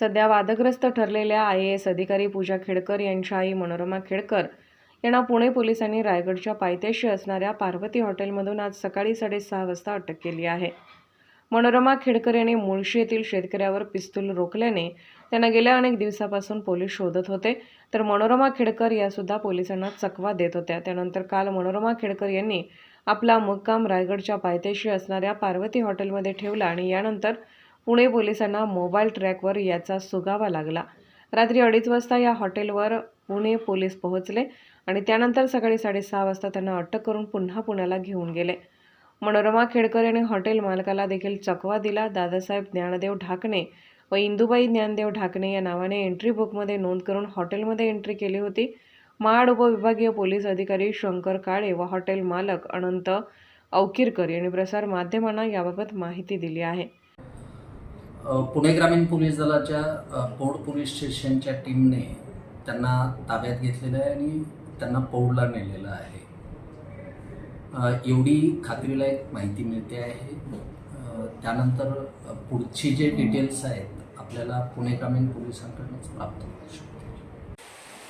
सध्या वादग्रस्त ठरलेल्या आय ए एस अधिकारी पूजा खेडकर यांच्या आई मनोरमा खेडकर यांना पुणे पोलिसांनी रायगडच्या पायथ्याशी असणाऱ्या पार्वती हॉटेलमधून आज सकाळी साडेसहा वाजता अटक केली आहे. मनोरमा खेडकर यांनी मुळशी येथील शेतकऱ्यावर पिस्तूल रोखल्याने त्यांना गेल्या अनेक दिवसापासून पोलीस शोधत होते तर मनोरमा खेडकर यासुद्धा पोलिसांना चकवा देत होत्या. त्यानंतर काल मनोरमा खेडकर यांनी आपला मुक्काम रायगडच्या पायथ्याशी असणाऱ्या पार्वती हॉटेलमध्ये ठेवला आणि यानंतर पुणे पोलिसांना मोबाईल ट्रॅकवर याचा सुगावा लागला. रात्री अडीच वाजता या हॉटेलवर पुणे पोलीस पोहोचले आणि त्यानंतर सकाळी साडेसहा वाजता त्यांना अटक करून पुन्हा पुण्याला घेऊन गेले. मनोरमा खेडकर यांनी हॉटेल मालकाला देखील चकवा दिला. दादासाहेब ज्ञानदेव ढाकणे व इंदुबाई ज्ञानदेव ढाकणे या नावाने एंट्री बुकमध्ये नोंद करून हॉटेलमध्ये एंट्री केली होती. महाड उपविभागीय पोलीस अधिकारी शंकर काळे व हॉटेल मालक अनंत अवकिरकर यांनी प्रसार माध्यमांना याबाबत माहिती दिली आहे. पुणे ग्रामीण पोलीस दलाच्या पौड पोलीस स्टेशनच्या टीमने त्यांना ताब्यात घेतलेलं आहे आणि त्यांना पौडला नेलेलं आहे. एवढी खात्रीलायक माहिती मिळते आहे. त्यानंतर पुढची जे डिटेल्स आहेत आपल्याला पुणे ग्रामीण पोलिसांकडूनच प्राप्त होऊ शकते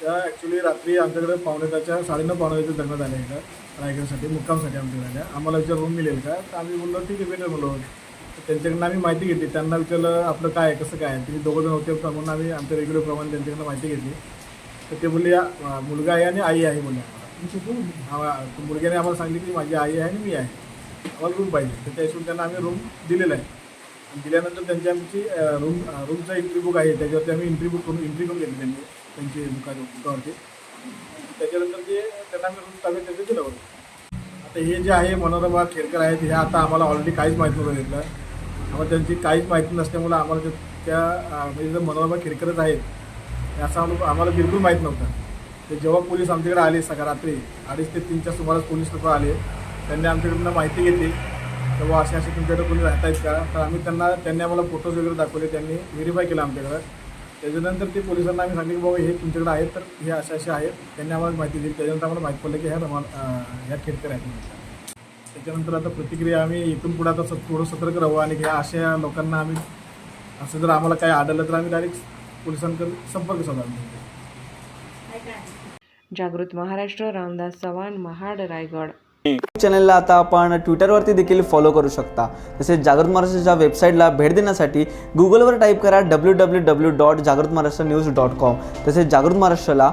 त्या ॲक्च्युली रात्री आमच्याकडे पावणेच्या साडेनऊ पावणेच्या दरम्यान आल्या का रायगडसाठी मुक्कामसाठी आमच्याकडे आल्या. आम्हाला जर रूम मिळेल का? तर आम्ही बोललो ठीक आहे भेटेल. बोललो त्यांच्याकडनं आम्ही माहिती घेतली. त्यांना विचारलं आपलं काय आहे? कसं काय आहे? तुम्ही दोघं जण होते. म्हणून आम्ही आमच्या रेग्युलर प्रमाणे त्यांच्याकडनं माहिती घेतली. तर ते बोलले "या- मुलगा आहे आणि आई आहे बोलले. आम्हाला मुलग्याने आम्हाला सांगितलं की माझी आई आहे आणि मी आहे. आम्हाला रूम पाहिजे. तर त्या हिशोबाने त्यांना आम्ही रूम दिलेला आहे. दिल्यानंतर त्यांची आमची रूम रूमचा एंट्री बुक आहे. त्याच्यावरती आम्ही एंट्री बुक करून एंट्री करून घेतली त्यांनी त्यांची बुकाच्या बुकावरती त्याच्यानंतर ते त्यांना आम्ही रूम ताब्यात त्यांचं दिलं होतं आता हे जे आहे मनोरमा खेडकर आहेत हे आता आम्हाला ऑलरेडी काहीच माहीत नव्हतं घेतलं. आम्हाला त्यांची काहीच माहिती नसल्यामुळं आम्हाला त्या म्हणजे जर मनोरमा किरकिरत आहेत याचा आम्हाला बिलकुल माहीत नव्हतं. ते जेव्हा पोलीस आमच्याकडे आले सकाळ रात्री अडीच ते तीनच्या सुमारास पोलीस लोक आले त्यांनी आमच्याकडनं माहिती घेतली. तेव्हा असे असे तुमच्याकडे कोणी राहत आहेत का? तर आम्ही त्यांना त्यांनी आम्हाला फोटोज वगैरे दाखवले त्यांनी व्हेरीफाय केलं आमच्याकडं. त्याच्यानंतर ते पोलिसांना आम्ही सांगितलं की बाबा हे तुमच्याकडे आहेत तर हे असे असे आहेत. त्यांनी आम्हाला माहिती दिली. त्याच्यानंतर आम्हाला माहिती पडलं की ह्या रमा ह्या खेडकर आहेत त्याच्यानंतर आता प्रतिक्रिया आम्ही इथून पुढे आता थोडं सतर्क राहू आणि ह्या अशा लोकांना आम्ही असं जर आम्हाला काय आढळलं तर आम्ही डायरेक्ट पोलिसांकडे संपर्क साधा जागृत महाराष्ट्र रामदास चव्हाण महाड रायगड. चॅनलला आता आपण ट्विटरवरती देखील फॉलो करू शकता. तसेच जागृत महाराष्ट्राच्या वेबसाईटला भेट देण्यासाठी गुगलवर टाईप करा डब्ल्यू डब्ल्यू डब्ल्यू डॉट जागृत महाराष्ट्र न्यूज डॉट कॉम तसेच जागृत महाराष्ट्राला